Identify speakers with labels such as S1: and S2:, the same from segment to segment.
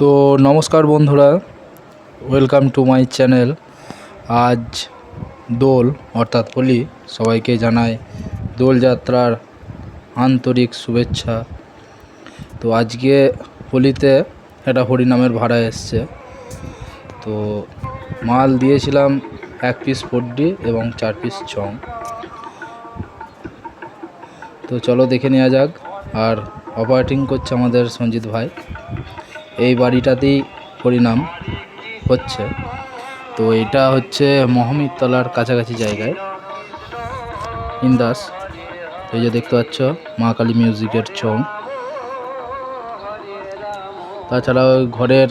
S1: তো নমস্কার বন্ধুরা ওয়েলকাম টু মাই চ্যানেল আজ দোল, অর্থাৎ হোলি, সবাইকে জানাই দোলযাত্রার আন্তরিক শুভেচ্ছা। তো আজকে হোলিতে একটা হরিনামের ভাড়া এসছে। তো মাল দিয়েছিলাম এক পিস পড্ডি এবং চার পিস চং। তো চলো দেখে নেওয়া যাক, আর অপারেটিং করছে আমাদের সঞ্জিত ভাই। এই বাড়িটাতেই হরিনাম হচ্ছে। তো এটা হচ্ছে মহামিতলার কাছাকাছি জায়গায়। ইন্দাস, এই যে দেখতে পাচ্ছ, মা কালী মিউজিকের চং তাছাড়া ওই ঘরের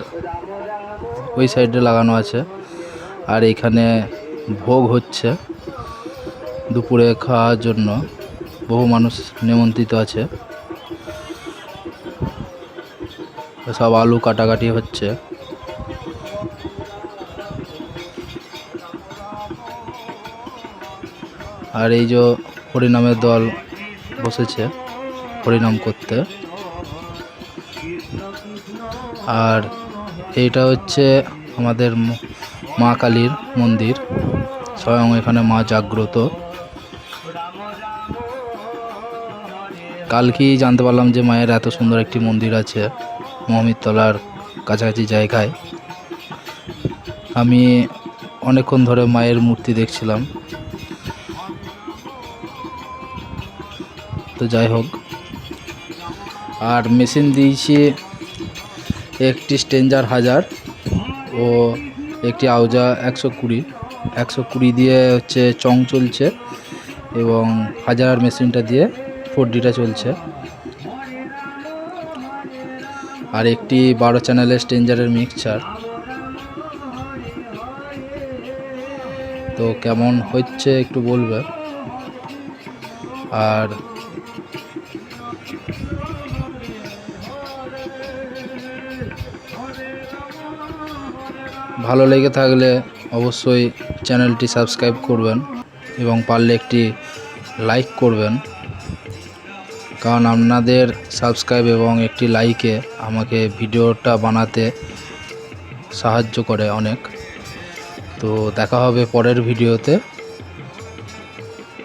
S1: ওই সাইডে লাগানো আছে। আর এখানে ভোগ হচ্ছে দুপুরে খাওয়ার জন্য। বহু মানুষ নিমন্ত্রিত আছে। সব আলু কাটাকাটি হচ্ছে। আর এই যে হরিনামের দল বসেছে, হরিনাম করতে। আর এইটা হচ্ছে আমাদের মা কালীর মন্দির। স্বয়ং এখানে মা জাগ্রত। কালকেই জানতে পারলাম যে মায়ের এত সুন্দর একটি মন্দির আছে। মহামিতলার কাছাকাছি জায়গায়। আমি অনেকক্ষণ ধরে মায়ের মূর্তি দেখছিলাম। তো যাই হোক, আর মেশিন দিয়েছি একটি স্টেঞ্জার হাজার ও একটি আউজা একশো কুড়ি। একশো কুড়ি দিয়ে হচ্ছে চং চলছে এবং হাজার মেশিনটা দিয়ে ফোর ডিটা চলছে। আর একটি বারো চ্যানেলের স্টেঞ্জারের মিক্সচার। তো কেমন হচ্ছে একটু বলবে? আর ভালো লেগে থাকলে অবশ্যই চ্যানেলটি সাবস্ক্রাইব করবেন এবং পারলে একটি লাইক করবেন। কারণ আপনাদের সাবস্ক্রাইব এবং একটি লাইকে আমাকে ভিডিওটা বানাতে সাহায্য করে অনেক। তো দেখা হবে পরের ভিডিওতে।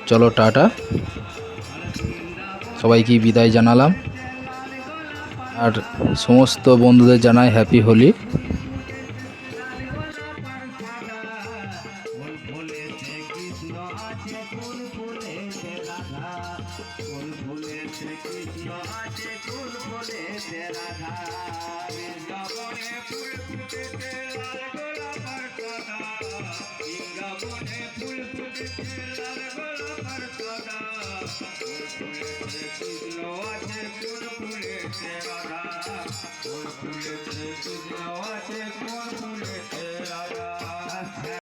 S1: চলো, টাটা। সবাইকে বিদায় জানালাম। আর সমস্ত বন্ধুদের জানাই হ্যাপি হোলি।
S2: কোন ফুলেতে কৃষ্ণ আছে কোন ফুলেতে রাধা বৃন্দাবনে ফুল ফুটেছে লাল গোলাপের সাদা বৃন্দাবনে ফুল ফুটেছে লাল গোলাপের সাদা কৃষ্ণ আছে কোন ফুলেতে রাধা কোন ফুলেতে কৃষ্ণ